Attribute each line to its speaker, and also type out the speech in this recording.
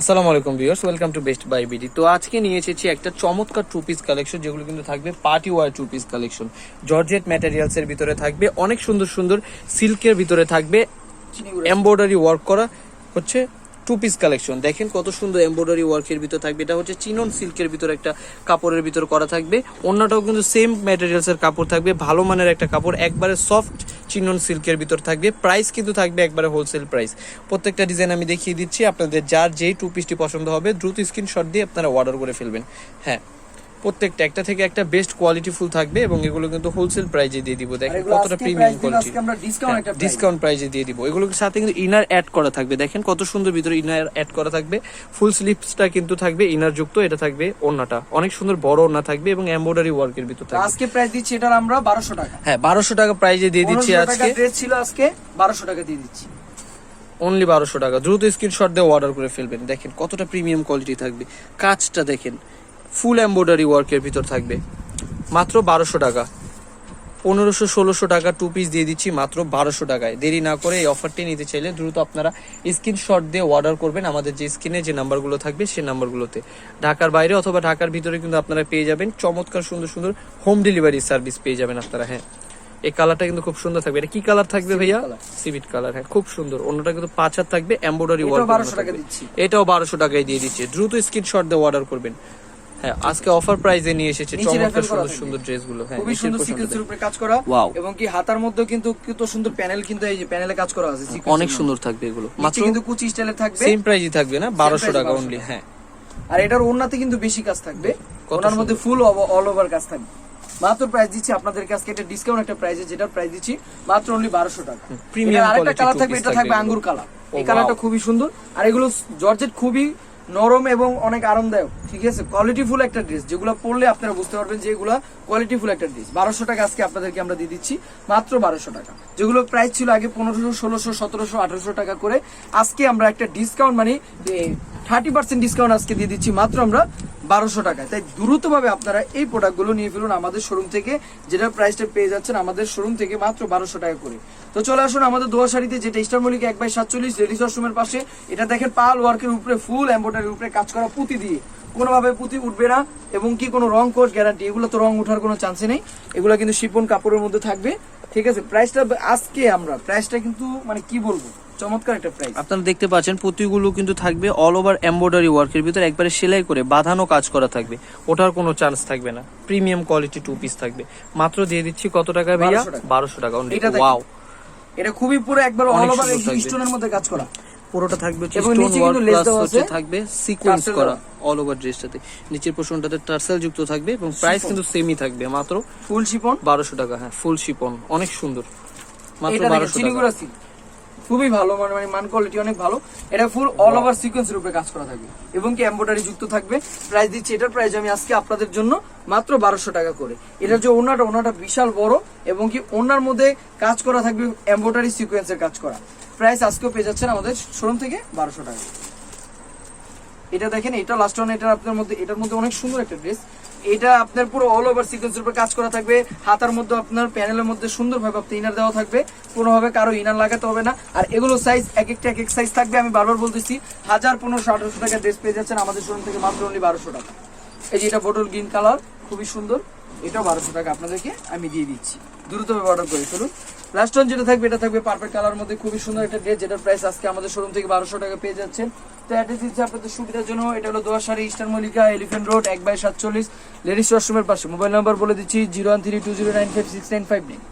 Speaker 1: আসসালামু আলাইকুম viewers welcome to Best Buy BD. তো আজকে নিয়ে এসেছি একটা চমৎকার টু পিস কালেকশন যেগুলো কিন্তু থাকবে party wear two piece collection georgette materials এর ভিতরে থাকবে অনেক সুন্দর সুন্দর সিল্কের ভিতরে থাকবে এমব্রয়ডারি ওয়ার্ক করা হচ্ছে টু পিস কালেকশন দেখেন কত সুন্দর এমব্রয়ডারি ওয়ার্কের ভিতর থাকবে। এটা হচ্ছে চিনন সিল্কের ভিতর একটা কাপড়ের ভিতর করা থাকবে। অন্যটাও কিন্তু সেম ম্যাটেরিয়ালস এর কাপড় থাকবে। ভালো মানের একটা কাপড়, একবারে সফট চিনন সিল্কের ভিতর থাকবে। প্রাইস কিন্তু থাকবে একবারে হোলসেল প্রাইস প্রত্যেকটা ডিজাইন আমি দেখিয়ে দিচ্ছি। আপনাদের যার যেই টু পিসটি পছন্দ হবে, দ্রুত স্ক্রিনশট দিয়ে আপনারা অর্ডার করে ফেলবেন। হ্যাঁ। প্রত্যেকটা একটা থেকে একটা বেস্ট কোয়ালিটি ফুল থাকবে এবং এগুলো কিন্তু হোলসেল প্রাইজে দিয়ে দিব। দেখেন কতটা প্রিমিয়াম কোয়ালিটি
Speaker 2: আমরা ডিসকাউন্ট
Speaker 1: প্রাইজে দিয়ে দিব। এগুলোর সাথে কিন্তু ইনার অ্যাড করা থাকবে। দেখেন কত সুন্দর ভিতরে ইনার অ্যাড করা থাকবে। ফুল স্লিপসটা কিন্তু থাকবে ইনার যুক্ত এটা থাকবে ওন্নাটা অনেক সুন্দর বড় ওন্না থাকবে এবং এমব্রয়ডারি ওয়ার্কের ভিতর থাকবে।
Speaker 2: আজকে প্রাইস দিচ্ছি এটার আমরা বারোশো টাকা।
Speaker 1: হ্যাঁ বারোশো টাকা প্রাইজে দিয়ে দিচ্ছি
Speaker 2: 1500 টাকা
Speaker 1: আজকে।
Speaker 2: ড্রেস ছিল আজকে বারোশো টাকা দিয়ে দিচ্ছি।
Speaker 1: অনলি বারোশো টাকা। দ্রুত স্ক্রিনশট দিয়ে অর্ডার করে ফেলবেন। দেখেন কতটা প্রিমিয়াম কোয়ালিটি থাকবে। কাজটা দেখেন। ফুল এমব্রয়ডারি ওয়ার্কের ভিতর থাকবে। মাত্র বারোশো টাকা। পনেরোশো ষোলোশো টাকা টু পিস দিয়ে দিচ্ছি মাত্র বারোশো টাকায়। দেরি না করে এই অফারটি নিতে চাইলে দ্রুত আপনারা স্ক্রিনশট দিয়ে অর্ডার করবেন। আমাদের যে স্ক্রিনে যে নাম্বারগুলো থাকবে সেই নাম্বারগুলোতে ঢাকার বাইরে অথবা ঢাকার ভিতরে কিন্তু আপনারা পেয়ে যাবেন। চমৎকার সুন্দর সুন্দর হোম ডেলিভারি সার্ভিস পেয়ে যাবেন আপনারা হ্যাঁ। এই কালারটা কিন্তু খুব সুন্দর থাকবে। এটা কি কালার থাকবে ভাইয়া। সিভিট কালার হ্যাঁ খুব সুন্দর। অন্যটা কিন্তু পাঁচ হাত থাকবে এমব্রয়ডারি ওয়ার্ক
Speaker 2: 1200 টাকা দিচ্ছি।
Speaker 1: এটাও বারোশো টাকায় দিয়ে দিচ্ছে। দ্রুত স্ক্রিনশট দিয়ে অর্ডার করবেন। হ্যাঁ আজকে অফার প্রাইসে নিয়ে এসেছে চমৎকার সুন্দর। সুন্দর ড্রেসগুলো হ্যাঁ
Speaker 2: খুবই সুন্দর সিকোয়েন্সের উপরে কাজ করা।
Speaker 1: Wow.
Speaker 2: এবং কি হাতার মধ্যেও কিন্তু কত সুন্দর প্যানেল কিন্তু এই যে প্যানেলে কাজ করা আছে
Speaker 1: অনেক সুন্দর থাকবে এগুলো। মাত্র
Speaker 2: কিন্তু কুচি স্টাইলে থাকবে।
Speaker 1: সেম প্রাইসই থাকবে না? বারোশো
Speaker 2: price,
Speaker 1: টাকা অনলি হ্যাঁ।
Speaker 2: আর এটার ওড়নাতে কিন্তু বেশি কাজ থাকবে। ওনার মধ্যে ফুল অল ওভার কাজ থাকবে। মাত্র প্রাইস দিচ্ছি আপনাদেরকে আজকে এটা ডিসকাউন্ট একটা প্রাইসে যেটার প্রাইস দিচ্ছি মাত্র অনলি বারোশো টাকা। আরেকটা কালার থাকবে এটা
Speaker 1: থাকবে
Speaker 2: থাকবে। আঙ্গুর কালার
Speaker 1: Oh,
Speaker 2: এই কালারটা খুবই সুন্দর। আর এগুলো জর্জেট খুবই নরম এবং অনেক আরামদায়ক, ঠিক আছে? কোয়ালিটি ফুল একটা ড্রেস যেগুলো পড়লে আপনারা বুঝতে পারবেন যে এগুলো কোয়ালিটি ফুল একটা ড্রেস বারোশো টাকা আজকে আপনাদেরকে আমরা দিয়ে দিচ্ছি, মাত্র বারোশো টাকা। যেগুলো প্রাইস ছিল আগে পনেরোশো, ষোলোশো, সতেরোশো, আঠারোশো টাকা করে, আজকে আমরা একটা ডিসকাউন্ট মানে থার্টি পার্সেন্ট ডিসকাউন্ট আজকে দিয়ে দিচ্ছি, মাত্র আমরা বারোশো টাকায়। তাই দ্রুতভাবে আপনারা এই প্রোডাক্টগুলো নিয়ে ফেলুন আমাদের শোরুম থেকে, যেটা প্রাইসটা পেয়ে যাচ্ছেন আমাদের শোরুম থেকে মাত্র বারোশো টাকা করে। তো চলে আসুন আমাদের দোয়া শাড়িতে, যেটা ইস্টার মলিক এক বাই সাতচল্লিশ লেডিস ওয়াশরুমের পাশে। এটা দেখেন পাল ওয়ার্কের উপরে ফুল এম্ব্রয়ডারির উপরে কাজ করা পুঁতি দিয়ে কোনোভাবে পুঁতি উঠবে না এবং কি কোনো রং কোট গ্যারান্টি এগুলো তো রং ওঠার কোনো চান্সই নেই। এগুলো কিন্তু শিপন কাপড়ের মধ্যে থাকবে। ঠিক আছে প্রাইসটা আজকে আমরা প্রাইসটা কিন্তু মানে কি বলব? চমৎকার একটা প্রাইস
Speaker 1: আপনারা দেখতে পাচ্ছেন পুঁতিগুলো কিন্তু থাকবে অল ওভার এমব্রয়ডারি ওয়ার্কের ভিতরে। একবারে সেলাই করে বাঁধানো কাজ করা থাকবে। ওঠার কোনো চান্স থাকবে না। প্রিমিয়াম কোয়ালিটি টু পিস থাকবে। মাত্র দিয়ে দিচ্ছি কত টাকা ভাইয়া? বারোশো টাকা। ওয়াও
Speaker 2: এটা খুবই পুরো একবার অল ওভার স্টোনের মধ্যে কাজ করা।
Speaker 1: পুরোটা থাকবে
Speaker 2: এবং নিচে কিন্তু দেওয়া আছে।
Speaker 1: থাকবে সিকোয়েন্স করা অল ওভার ড্রেসটাতে নিচের পোর্শনটাতে টার্সেল যুক্ত থাকবে এবং প্রাইস কিন্তু সেমই থাকবে মাত্র
Speaker 2: ফুল শিপন
Speaker 1: বারোশো টাকা হ্যাঁ ফুল শিপন অনেক সুন্দর। মাত্র
Speaker 2: এটা দেখেন
Speaker 1: বারোশো টাকা।
Speaker 2: খুবই ভালো মানে মানে মান কোয়ালিটি অনেক ভালো। এটা ফুল অল ওভার সিকোয়েন্সের উপরে কাজ করা থাকবে। এবং কি এমব্রয়ডারি যুক্ত থাকবে। প্রাইস দিচ্ছি এটার প্রাইস আমি আজকে আপনাদের জন্য মাত্র বারোশো টাকা করে। এটার যে ওনাটা ওনাটা বিশাল বড় এবং কি ওনার মধ্যে কাজ করা থাকবে এমব্রয়ডারি সিকোয়েন্সের কাজ করা। প্রাইস আজকেও পেয়ে যাচ্ছেন আমাদের শোরুম থেকে বারোশো টাকা। এটা দেখেন, এটা লাস্ট ওয়ান আপনার মধ্যে, এটার মধ্যে অনেক সুন্দর একটা ড্রেস এটা আপনার পুরো অল ওভার সিকোয়েন্সের উপর কাজ করা থাকবে। হাতার মধ্যে আপনার প্যানেলের মধ্যে সুন্দরভাবে আপনি ইনার দেওয়া থাকবে। কোনোভাবে কারও ইনার লাগাতে হবে না। আর এগুলো সাইজ এক একটা, এক এক সাইজ থাকবে, আমি বারবার বলতেছি, হাজার পনেরোশো, আঠারোশো টাকা ড্রেস পেয়ে যাচ্ছেন আমাদের শোরুম থেকে মাত্র অনলি বারোশো টাকা। এই যে এটা বোটল গ্রিন কালার খুবই সুন্দর। এটাও বারোশো টাকা আপনাদেরকে আমি দিয়ে দিচ্ছি। দ্রুতভাবে অর্ডার করে ফেলুন। লাস্ট ওয়ান যেটা থাকবে, এটা থাকবে পারফেক্ট কালার মধ্যে, খুবই সুন্দর একটা ড্রেস যেটার প্রাইস আজকে আমাদের শোরুম থেকে বারোশো টাকা পেয়ে যাচ্ছেন। তো অ্যাড্রেস দিচ্ছে আপনাদের সুবিধার জন্য, এটা হলো দোয়াশাড়ি ইস্টার মল্লিকা এলিফেন্ট রোড এক বাই সাতচল্লিশ লেডিস ওয়াশরুমের পাশে। মোবাইল নাম্বার বলে দিচ্ছি zero one three two zero nine five six nine five nine